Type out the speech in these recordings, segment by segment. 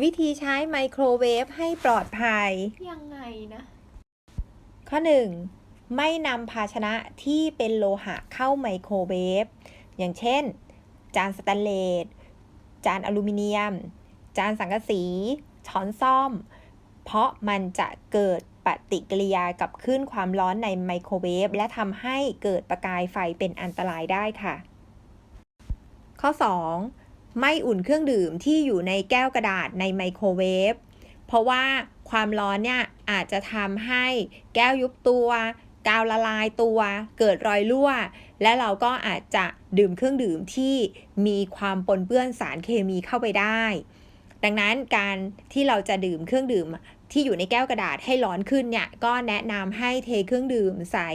วิธีใช้ไมโครเวฟให้ปลอดภัย ยังไงนะ ข้อ 1. ไม่นำภาชนะที่เป็นโลหะเข้าไมโครเวฟ อย่างเช่น จานสแตนเลส จานอลูมิเนียม จานสังกะสี ช้อนซ่อม เพราะมันจะเกิดปฏิกิริยากับคลื่นความร้อนในไมโครเวฟ และทำให้เกิดประกายไฟเป็นอันตรายได้ค่ะ ข้อ 2. ไม่อุ่นเครื่องดื่มที่อยู่ในแก้วกระดาษในไมโครเวฟ เพราะว่าความร้อนเนี่ยอาจจะทำให้แก้วยุบตัวกาวละลายตัวเกิดรอยรั่ว และเราก็อาจจะดื่มเครื่องดื่มที่มีความปนเปื้อนสารเคมีเข้าไปได้ ดังนั้นการที่เราจะดื่มเครื่องดื่มที่อยู่ในแก้วกระดาษให้ร้อนขึ้นเนี่ยก็แนะนำให้เทเครื่องดื่มใส่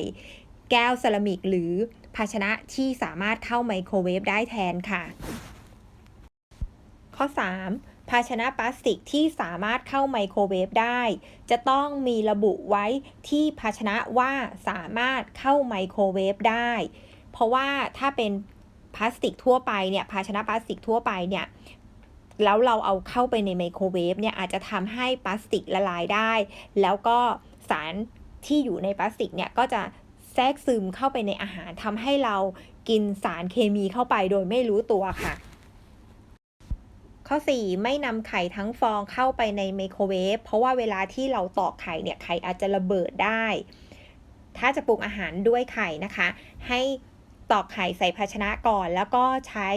แก้วเซรามิกหรือภาชนะที่สามารถเข้าไมโครเวฟได้แทนค่ะ ข้อ 3. ภาชนะพลาสติกที่สามารถเข้าไมโครเวฟได้ จะต้องมีระบุไว้ที่ภาชนะว่าสามารถเข้าไมโครเวฟได้ เพราะว่าถ้าเป็นพลาสติกทั่วไปเนี่ยภาชนะพลาสติกทั่วไปเนี่ยแล้วเราเอาเข้าไปในไมโครเวฟเนี่ยอาจจะทำให้พลาสติกละลายได้ แล้วก็สารที่อยู่ในพลาสติกเนี่ยก็จะแทรกซึมเข้าไปในอาหารทำให้เรากินสารเคมีเข้าไปโดยไม่รู้ตัวค่ะ ข้อ 4 ไม่นำไข่ทั้งฟองเข้าไปในไมโครเวฟเพราะว่าเวลาที่เราตอกไข่เนี่ยไข่อาจจะระเบิดได้ ถ้าจะปรุงอาหารด้วยไข่นะคะ ให้ตอกไข่ใส่ภาชนะก่อน แล้วก็ใช้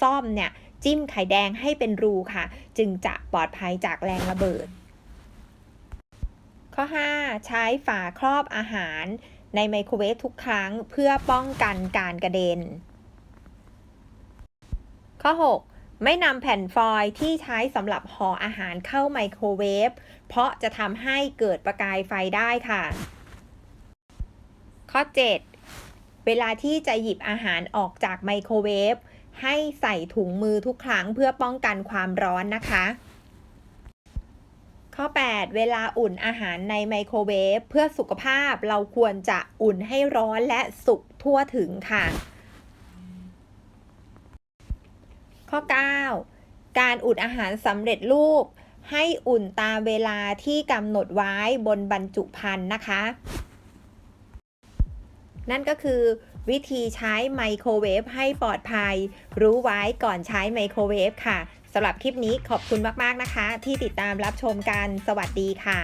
ซ่อมเนี่ยจิ้มไข่แดงให้เป็นรูค่ะ จึงจะปลอดภัยจากแรงระเบิด ข้อ 5 ใช้ฝาครอบอาหารในไมโครเวฟทุกครั้งเพื่อป้องกันการกระเด็น ข้อ 6 ไม่นำแผ่นฟอยล์ที่ใช้สำหรับห่ออาหารเข้าไมโครเวฟ เพราะจะทำให้เกิดประกายไฟได้ค่ะ ข้อ 7 เวลาที่จะหยิบอาหารออกจากไมโครเวฟ ให้ใส่ถุงมือทุกครั้งเพื่อป้องกันความร้อนนะคะ ข้อ 8 เวลาอุ่นอาหารในไมโครเวฟ เพื่อสุขภาพเราควรจะอุ่นให้ร้อนและสุกทั่วถึงค่ะ ข้อ 9 การอุ่นอาหารสำเร็จรูป ให้อุ่นตามเวลาที่กำหนดไว้บนบรรจุภัณฑ์นะคะ นั่นก็คือวิธีใช้ไมโครเวฟให้ปลอดภัย รู้ไว้ก่อนใช้ไมโครเวฟค่ะสำหรับคลิปนี้ขอบคุณมาก ๆ นะคะ ที่ติดตามรับชมกัน สวัสดีค่ะ